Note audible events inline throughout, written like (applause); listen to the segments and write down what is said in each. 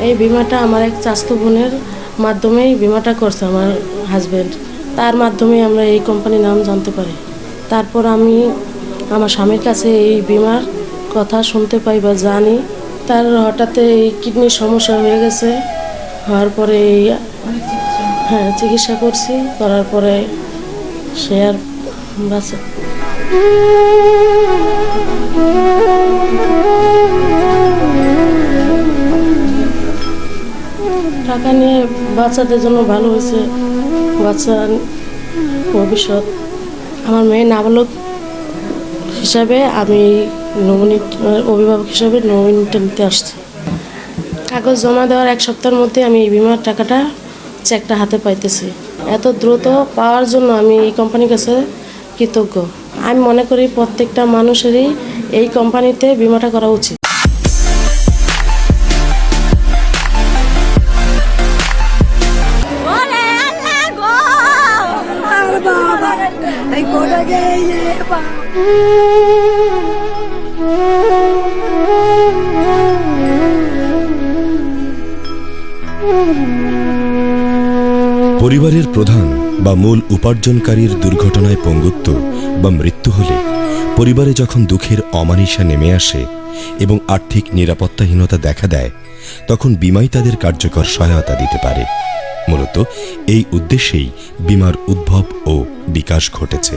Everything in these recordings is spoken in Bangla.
এই বিমাটা আমার এক চাস্ত বোনের মাধ্যমেই বিমাটা করছে আমার হাজব্যান্ড তার মাধ্যমে আমরা এই কোম্পানির নাম জানতে পারি। তারপর আমি আমার স্বামীর কাছে এই বিমার কথা শুনতে পাই বা জানি। তার হঠাৎ এই কিডনির সমস্যা হয়ে গেছে। হওয়ার পরে এই হ্যাঁ চিকিৎসা করছি। করার পরে সে আর বাঁচে। (laughs) টাকা নিয়ে বাচ্চাদের জন্য ভালো হয়েছে। বাচ্চা ভবিষ্যৎ। আমার মেয়ে নাবালক হিসাবে আমি নমিনি অভিভাবক হিসাবে নমিনিটা নিতে আসছি। কাগজ জমা দেওয়ার এক সপ্তাহের মধ্যে আমি এই বিমার টাকাটা চেকটা হাতে পাইতেছি। এত দ্রুত পাওয়ার জন্য আমি এই কোম্পানির কাছে কৃতজ্ঞ। আমি মনে করি প্রত্যেকটা মানুষেরই এই কোম্পানিতে বিমাটা করা উচিত। পরিবারের প্রধান বা মূল উপার্জনকারীর দুর্ঘটনায় পঙ্গুত্ব বা মৃত্যু হলে পরিবারে যখন দুঃখের অমানিসা নেমে আসে এবং আর্থিক নিরাপত্তাহীনতা দেখা দেয়, তখন বিমাই তাদের কার্যকর সহায়তা দিতে পারে। মূলত এই উদ্দেশ্যেই বিমার উদ্ভব ও বিকাশ ঘটেছে।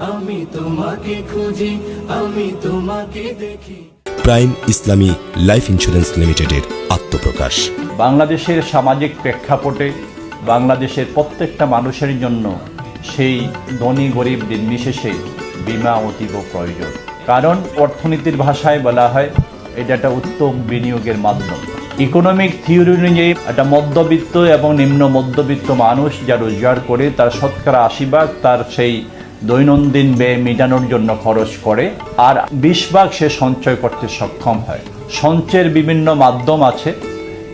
আমি তোমাকে খুঁজি আমি তোমাকে দেখি। প্রাইম ইসলামী লাইফ ইন্স্যুরেন্স লিমিটেডের আত্মপ্রকাশ। বাংলাদেশের সামাজিক প্রেক্ষাপটে বাংলাদেশের প্রত্যেকটা মানুষের জন্য সেই ধনী গরিব নির্বিশেষে বিমা অতীব প্রয়োজন। কারণ অর্থনীতির ভাষায় বলা হয় এটা একটা উত্তম বিনিয়োগের মাধ্যম। ইকোনমিক থিওরি অনুযায়ী একটা মধ্যবিত্ত এবং নিম্ন মধ্যবিত্ত মানুষ যা রোজগার করে তার শতকরা আশি ভাগ তার সেই দৈনন্দিন ব্যয় মেটানোর জন্য খরচ করে আর বিশ ভাগ সে সঞ্চয় করতে সক্ষম হয়। সঞ্চয়ের বিভিন্ন মাধ্যম আছে।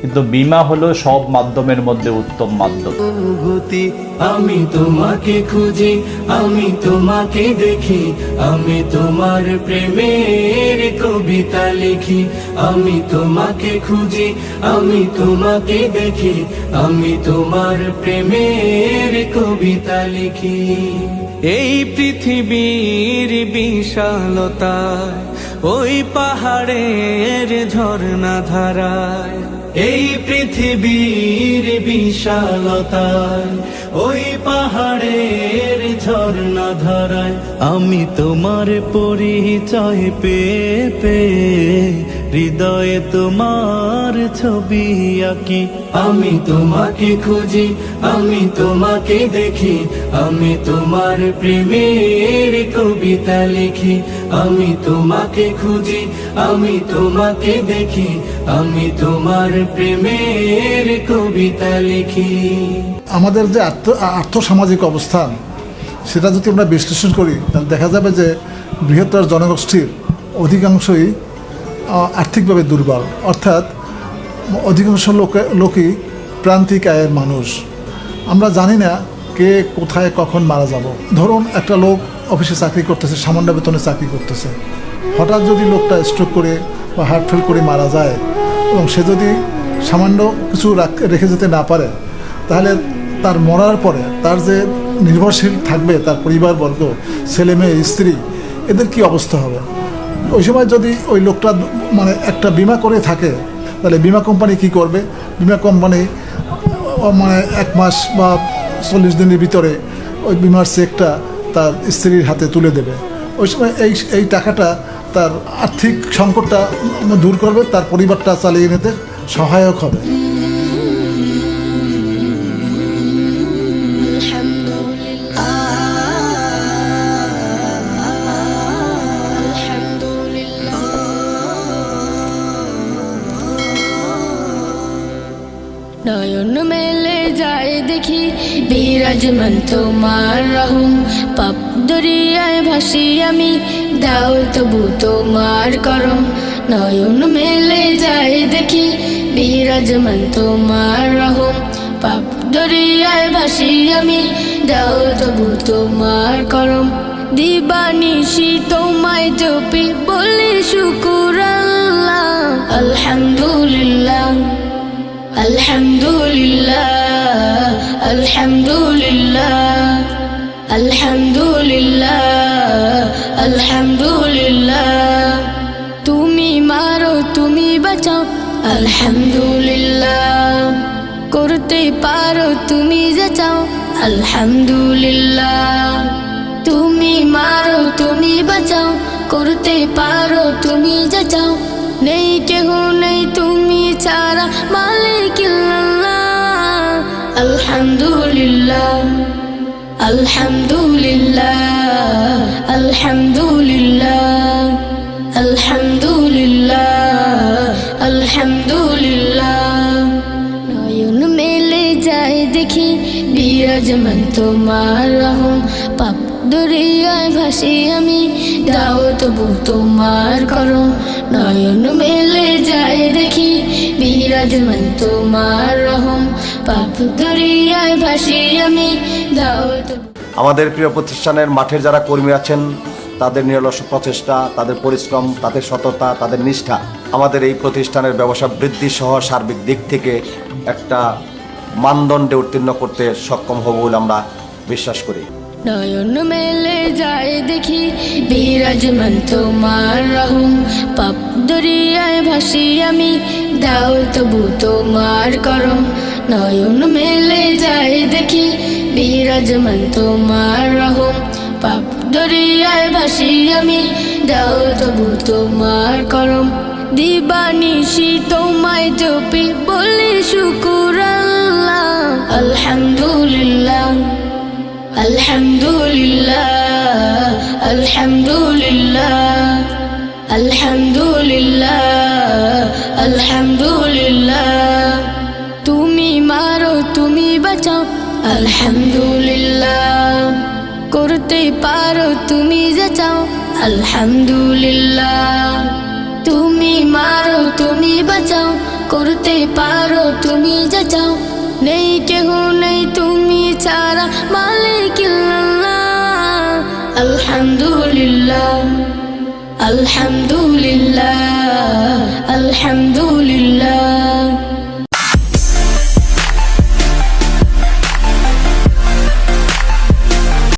কিন্তু বিমা হলো সব মাধ্যমের মধ্যে উত্তম মাধ্যম। অনুভূতি আমি তোমাকে খুঁজি আমি তোমাকে দেখি আমি তোমার প্রেমের কবিতা লিখি আমি তোমাকে খুঁজি আমি তোমাকে দেখি আমি তোমার প্রেমের কবিতা লিখি। এই পৃথিবীর বিশালতায় ওই পাহাড়ের ঝর্ণা ধারায় এই পৃথিবীর বিশালতায়, ওই পাহাড়ের ঝর্ণা ধারায় আমি তোমার পরিচয় পেয়ে পেয়ে হৃদয়ে তোমার ছবি আঁকি। আমি তোমাকে খুঁজি, আমি তোমাকে দেখি, আমি তোমার প্রেমের কবিতা লিখি। আমি তোমাকে খুঁজি, আমি তোমাকে দেখি আমি তোমার প্রেমের কবিতা লিখি। আমাদের যে আর্থ, আর্থসামাজিক অবস্থান, সেটা যদি আমরা বিশ্লেষণ করি, তাহলে দেখা যাবে যে বৃহত্তর জনগোষ্ঠীর অধিকাংশই আর্থিকভাবে দুর্বল। অর্থাৎ অধিকাংশ লোকে, লোকই প্রান্তিক আয়ের মানুষ। আমরা জানি না কে কোথায় কখন মারা যাব। ধরুন একটা লোক অফিসে চাকরি করতেছে, সামান্য বেতনে চাকরি করতেছে। হঠাৎ যদি লোকটা স্ট্রোক করে বা হার্ট ফেল করে মারা যায় এবং সে যদি সামান্য কিছু রেখে যেতে না পারে, তাহলে তার মরার পরে তার যে নির্ভরশীল থাকবে, তার পরিবারবর্গ, ছেলে মেয়ে, স্ত্রী, এদের কি অবস্থা হবে? ওই সময় যদি ওই লোকটা মানে একটা বিমা করে থাকে, তাহলে বিমা কোম্পানি কি করবে? বিমা কোম্পানি মানে এক মাস বা চল্লিশ দিনের ভিতরে ওই বিমার চেকটা তার স্ত্রীর হাতে তুলে দেবে। ওই সময় এই এই টাকাটা তার আর্থিক সংকটটা দূর করবে, তার পরিবারটা চালিয়ে নিতে সহায়ক হবে। নয়ন মেলে যায় দেখি, বিরাজমান তোমার রহম। পাপ দরিয়ায় ভাসি আমি দাও তবু তোমার করম। নয়ন মেলে যায় দেখি, বিরাজমান তোমার রহম। পাপ দরিয়ায় ভাসি আমি, দাও তবু তোমার করম। দিবানিশি তোমায় জপি, বলি শুকুর আলহামদুলিল্লাহ আলহামদুলিল্লাহ আলহামদুলিল্লাহ আলহামদুলিল্লাহ। আলহামদুলিল্লাহ। তুমি মারো, তুমি বাঁচাও। আলহামদুলিল্লাহ। করতে পারো, তুমি যা চাও। আলহামদুলিল্লাহ। তুমি মারো, তুমি বাঁচাও। করতে পারো, তুমি যা নেই কেহ নেই তুমি ছাড়া মালিক আলহামদুলিল্লাহ। আলহামদুলিল্লাহ আলহামদুলিল্লাহ আলহামদুলিল্লাহ আলহামদুলিল্লাহ। নয়ন মেলে যায় দেখি, বিরাজমান তোমার রহম। পাপ দরিয়ায় ভাসি আমি, দাও তবু তোমার করম। নয়ন মেলে যায় দেখি, বিরাজমান তোমার রহম। পাপ দরিয়ায় ভাসি আমি দাও আমাদের প্রিয় প্রতিষ্ঠানের মাঠের যারা কর্মী আছেন তাদের নিরলস প্রচেষ্টা তাদের পরিশ্রম তাদের সততা তাদের নিষ্ঠা আমাদের এই প্রতিষ্ঠানের ব্যবসা বৃদ্ধি সহ সার্বিক দিক থেকে একটা মানদণ্ডে উত্তীর্ণ করতে সক্ষম হব বলে আমরা বিশ্বাস করি। নয়ন মেলে যায় দেখি বিরাজমান তোমার রহম। পাপ দরিয়ায় ভাসি আমি দাও তবু তোমার করম। নয়ন মেলে যায় দেখি, বিরাজমান তোমার রহম। পাপ দরিয়ায় ভাসি আমি, দাও তবু তোমার করম। দিবানিশি তোমায় জপি, বলি শুকুর আলহামদুলিল্লাহ আলহামদুলিল্লাহ আলহামদুলিল্লাহ আলহামদুলিল্লাহ আলহামদুলিল্লাহ। আলহামদুলিল্লাহ। করতে পারো তুমি যা চাও। আলহামদুলিল্লাহ। তুমি মারো, তুমি বাঁচাও। করতে পারো তুমি যা চাও। নেই কেহ নেই তুমি ছাড়া মালিক আলহামদুলিল্লাহ। আলহামদুলিল্লাহ। আলহামদুলিল্লাহ।